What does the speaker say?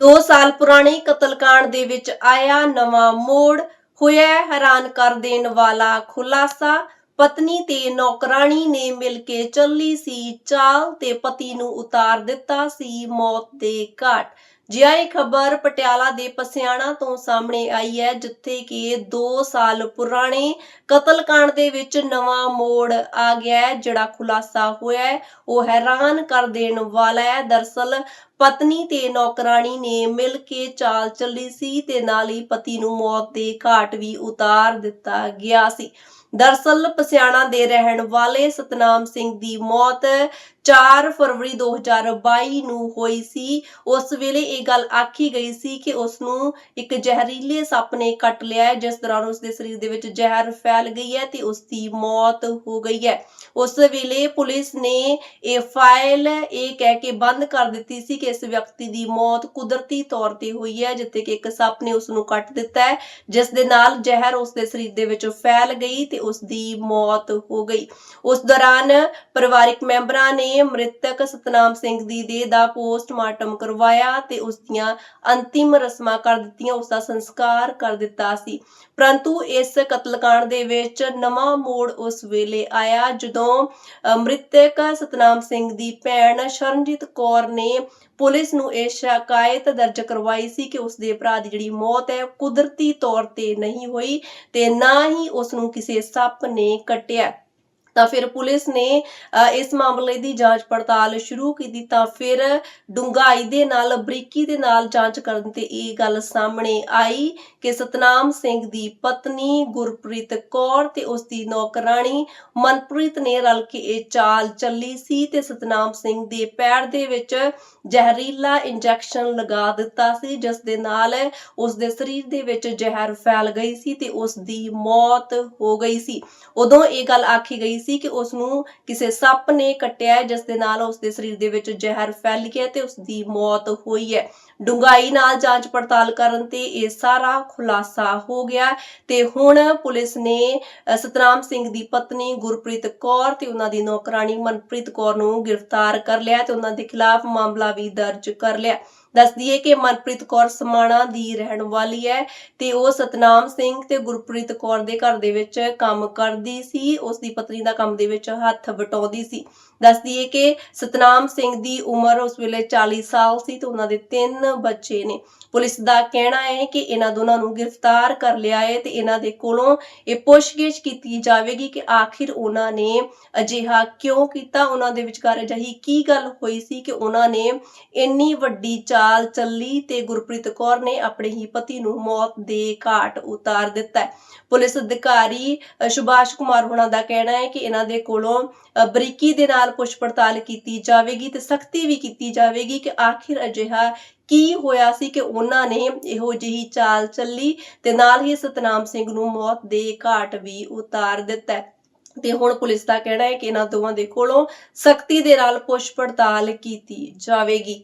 2 ਸਾਲ ਪੁਰਾਣੇ ਕਤਲकांड ਦੇ ਵਿੱਚ ਆਇਆ ਨਵਾਂ ਮੋੜ, ਹੋਇਆ ਹੈਰਾਨ ਕਰ ਦੇਣ ਵਾਲਾ ਖੁਲਾਸਾ। ਪਤਨੀ ਤੇ ਨੌਕਰਾਣੀ ਨੇ ਮਿਲ ਕੇ ਚੱਲੀ ਸੀ ਚਾਲ ਤੇ ਪਤੀ ਨੂੰ ਉਤਾਰ ਦਿੱਤਾ ਸੀ ਮੌਤ ਦੇ ਘਾਟ। ਜਿਹਾ ਇਹ ਖਬਰ ਪਟਿਆਲਾ ਦੇ ਪਸਿਆਣਾ ਤੋਂ ਸਾਹਮਣੇ ਆਈ ਹੈ, ਜਿੱਥੇ ਕਿ 2 ਸਾਲ ਪੁਰਾਣੇ ਕਤਲकांड ਦੇ ਵਿੱਚ ਨਵਾਂ ਮੋੜ ਆ ਗਿਆ ਹੈ, ਜਿਹੜਾ ਖੁਲਾਸਾ ਹੋਇਆ ਹੈ, ਉਹ ਹੈਰਾਨ ਕਰ ਦੇਣ ਵਾਲਾ ਹੈ। ਦਰਸਲ ਪਤਨੀ ਤੇ ਨੌਕਰਾਣੀ ਨੇ ਮਿਲ ਕੇ ਚਾਲ ਚੱਲੀ ਸੀ ਤੇ ਨਾਲ ਹੀ ਪਤੀ ਨੂੰ ਮੌਤ ਦੇ ਘਾਟ ਵੀ ਉਤਾਰ ਦਿੱਤਾ ਗਿਆ ਸੀ। ਦਰਸਲ ਪਸਿਆਣਾ ਦੇ ਰਹਿਣ ਵਾਲੇ ਸਤਨਾਮ ਸਿੰਘ ਦੀ ਮੌਤ 4 ਫਰਵਰੀ 2022 ਨੂੰ ਹੋਈ ਸੀ। ਉਸ ਵੇਲੇ ਇਹ ਗੱਲ ਆਖੀ ਗਈ ਸੀ ਕਿ ਉਸ ਨੂੰ ਇੱਕ ਜ਼ਹਿਰੀਲੇ ਸੱਪ ਨੇ ਕੱਟ ਲਿਆ ਹੈ, ਜਿਸ ਦੌਰਾਨ ਉਸ ਦੇ ਸਰੀਰ ਦੇ ਵਿੱਚ ਜ਼ਹਿਰ ਫੈਲ ਗਈ ਹੈ ਤੇ ਉਸ ਦੀ ਮੌਤ ਹੋ ਗਈ ਹੈ। ਉਸ ਵੇਲੇ ਪੁਲਿਸ ਨੇ ਇਹ ਫਾਈਲ ਇਹ ਕਹਿ ਕੇ ਬੰਦ ਕਰ ਦਿੱਤੀ ਸੀ ਕਿ ਇਸ ਵਿਅਕਤੀ ਦੀ ਮੌਤ ਕੁਦਰਤੀ ਤੌਰ ਤੇ ਹੋਈ ਹੈ, ਜਿੱਥੇ ਕਿ ਇੱਕ ਸੱਪ ਨੇ ਉਸ ਨੂੰ ਕੱਟ ਦਿੱਤਾ ਹੈ, ਜਿਸ ਦੇ ਨਾਲ ਜ਼ਹਿਰ ਉਸ ਦੇ ਸਰੀਰ ਦੇ ਵਿੱਚ ਫੈਲ ਗਈ ਤੇ ਉਸ ਦੀ ਮੌਤ ਹੋ ਗਈ। ਉਸ ਦੌਰਾਨ ਪਰਿਵਾਰਿਕ ਮੈਂਬਰਾਂ ਨੇ ਮ੍ਰਿਤਕ ਸਤਨਾਮ ਸਿੰਘ ਦੀ ਦੇਹ ਦਾ ਪੋਸਟਮਾਰਟਮ ਕਰਵਾਇਆ ਤੇ ਉਸ ਦੀਆਂ ਅੰਤਿਮ ਰਸਮਾਂ ਕਰ ਦਿੱਤੀਆਂ ਉਸ ਦਾ ਸੰਸਕਾਰ ਕਰ ਦਿੱਤਾ ਸੀ। ਪਰੰਤੂ ਇਸ ਕਤਲकांड ਦੇ ਵਿੱਚ ਨਵਾਂ ਮੋੜ ਉਸ ਵੇਲੇ ਆਇਆ ਜਦੋਂ ਮ੍ਰਿਤਕ ਸਤਨਾਮ ਸਿੰਘ ਦੀ ਭੈਣ ਸ਼ਰਨਜੀਤ ਕੌਰ ਨੇ ਪੁਲਿਸ ਨੂੰ ਇਹ ਸ਼ਿਕਾਇਤ ਦਰਜ ਕਰਵਾਈ ਸੀ ਕਿ ਉਸ ਦੇ ਭਰਾ ਦੀ ਜਿਹੜੀ ਮੌਤ ਹੈ ਕੁਦਰਤੀ ਤੌਰ ਤੇ ਨਹੀਂ ਹੋਈ ਤੇ ਨਾ ਹੀ ਉਸ ਨੂੰ ਕਿਸੇ ਸੱਪ ਨੇ ਕੱਟਿਆ। ਤਾਂ ਫਿਰ ਪੁਲਿਸ ਨੇ ਇਸ ਮਾਮਲੇ ਦੀ ਜਾਂਚ ਪੜਤਾਲ ਸ਼ੁਰੂ ਕੀਤੀ ਤਾਂ ਫਿਰ ਡੂੰਘਾਈ ਦੇ ਨਾਲ, ਬਰੀਕੀ ਦੇ ਨਾਲ ਜਾਂਚ ਕਰਨ ਤੇ ਇਹ ਗੱਲ ਸਾਹਮਣੇ ਆਈ ਕਿ ਸਤਨਾਮ ਸਿੰਘ ਦੀ ਪਤਨੀ ਗੁਰਪ੍ਰੀਤ ਕੌਰ ਤੇ ਉਸ ਦੀ ਨੌਕਰਾਣੀ ਮਨਪ੍ਰੀਤ ਨੇ ਰਲ ਕੇ ਇਹ ਚਾਲ ਚੱਲੀ ਸੀ ਤੇ ਸਤਨਾਮ ਸਿੰਘ ਦੇ ਪੈਰ ਦੇ ਵਿੱਚ ਜ਼ਹਿਰੀਲਾ ਇੰਜੈਕਸ਼ਨ ਲਗਾ ਦਿੱਤਾ ਸੀ, ਜਿਸ ਦੇ ਨਾਲ ਉਸ ਦੇ ਸਰੀਰ ਦੇ ਵਿੱਚ ਜ਼ਹਿਰ ਫੈਲ ਗਈ ਸੀ ਤੇ ਉਸ ਦੀ ਮੌਤ ਹੋ ਗਈ ਸੀ। ਉਦੋਂ ਇਹ ਗੱਲ ਆਖੀ ਗਈ ਸੀ ਕਿ ਉਸ ਨੂੰ ਕਿਸੇ ਸੱਪ ਨੇ ਕੱਟਿਆ ਹੈ ਜਿਸ ਦੇ ਨਾਲ ਉਸ ਦੇ ਸਰੀਰ ਦੇ ਵਿੱਚ ਜ਼ਹਿਰ ਫੈਲ ਗਿਆ ਤੇ ਉਸ ਦੀ ਮੌਤ ਹੋਈ ਹੈ। ਡੂੰਘਾਈ ਨਾਲ ਜਾਂਚ ਪੜਤਾਲ ਕਰਨ ਤੇ ਇਹ ਸਾਰਾ ਖੁਲਾਸਾ ਹੋ ਗਿਆ ਤੇ ਹੁਣ ਪੁਲਿਸ ਨੇ ਸਤਨਾਮ ਸਿੰਘ ਦੀ ਪਤਨੀ ਗੁਰਪ੍ਰੀਤ ਕੌਰ ਤੇ ਉਹਨਾਂ ਦੀ ਨੌਕਰਾਨੀ ਮਨਪ੍ਰੀਤ ਕੌਰ ਨੂੰ ਗ੍ਰਿਫਤਾਰ ਕਰ ਲਿਆ ਤੇ ਉਹਨਾਂ ਦੇ ਖਿਲਾਫ ਮਾਮਲਾ ਵੀ ਦਰਜ ਕਰ ਲਿਆ। ਦੱਸ ਦਈਏ ਕਿ ਮਨਪ੍ਰੀਤ ਕੌਰ ਸਮਾਣਾ ਦੀ ਰਹਿਣ ਵਾਲੀ ਹੈ ਤੇ ਉਹ ਸਤਨਾਮ ਸਿੰਘ ਤੇ ਗੁਰਪ੍ਰੀਤ ਕੌਰ ਦੇ ਘਰ ਦੇ ਵਿੱਚ ਕੰਮ ਕਰਦੀ ਸੀ। ਉਸ ਦੀ ਪਤਨੀ ਦਾ ਕੰਮ ਦੇ ਵਿੱਚ ਹੱਥ ਵਟਾਉਂਦੀ ਸੀ। ਦੱਸ ਦਈਏ ਕਿ ਸਤਨਾਮ ਸਿੰਘ ਦੀ ਉਮਰ ਉਸ ਵੇਲੇ 40 ਸਾਲ ਸੀ ਤੇ ਉਹਨਾਂ ਦੇ ਤਿੰਨ ਬੱਚੇ ਨੇ। ਪੁਲਿਸ ਦਾ ਕਹਿਣਾ ਹੈ ਕਿ ਇਹਨਾਂ ਦੋਨਾਂ ਨੂੰ ਗ੍ਰਿਫਤਾਰ ਕਰ ਲਿਆ ਹੈ ਤੇ ਇਹਨਾਂ ਦੇ ਕੋਲੋਂ ਇਹ ਪੁੱਛਗਿੱਛ ਕੀਤੀ ਜਾਵੇਗੀ ਕਿ ਆਖਿਰ ਉਹਨਾਂ ਨੇ ਅਜਿਹਾ ਕਿਉਂ ਕੀਤਾ? ਉਹਨਾਂ ਦੇ ਵਿਚਕਾਰ ਅਜਿਹੀ ਕੀ ਗੱਲ ਹੋਈ ਸੀ ਕਿ ਉਹਨਾਂ ਨੇ ਇੰਨੀ ਵੱਡੀ ਚਾਲ ਚੱਲੀ ਤੇ ਗੁਰਪ੍ਰੀਤ ਕੌਰ ਨੇ ਆਪਣੇ ਹੀ ਪਤੀ ਨੂੰ ਮੌਤ ਦੇ ਘਾਟ ਉਤਾਰ ਦਿੱਤਾ ਪੁਲਿਸ ਅਧਿਕਾਰੀ ਸੁਭਾਸ਼ ਕੁਮਾਰ ਹੋਣਾ ਦਾ ਕਹਿਣਾ ਹੈ ਕਿ ਇਹਨਾਂ ਦੇ ਕੋਲੋਂ ਬਰੀਕੀ ਦੇ ਨਾਲ ਪੁੱਛ ਪੜਤਾਲ ਕੀਤੀ ਜਾਵੇਗੀ ਤੇ ਸਖਤੀ ਵੀ ਕੀਤੀ ਜਾਵੇਗੀ ਕਿ ਆਖਿਰ ਅਜਿਹਾ ਕੀ ਹੋਇਆ ਸੀ ਕਿ ਉਹਨਾਂ ਨੇ ਇਹੋ ਜਿਹੀ ਚਾਲ ਚੱਲੀ ਤੇ ਨਾਲ ਹੀ ਸਤਨਾਮ ਸਿੰਘ ਨੂੰ ਮੌਤ ਦੇ ਘਾਟ ਵੀ ਉਤਾਰ ਦਿੱਤਾ। ਤੇ ਹੁਣ ਪੁਲਿਸ ਦਾ ਕਹਿਣਾ ਹੈ ਕਿ ਇਹਨਾਂ ਦੋਵਾਂ ਦੇ ਕੋਲੋਂ ਸਖਤੀ ਦੇ ਨਾਲ ਪੁੱਛ ਪੜਤਾਲ ਕੀਤੀ ਜਾਵੇਗੀ।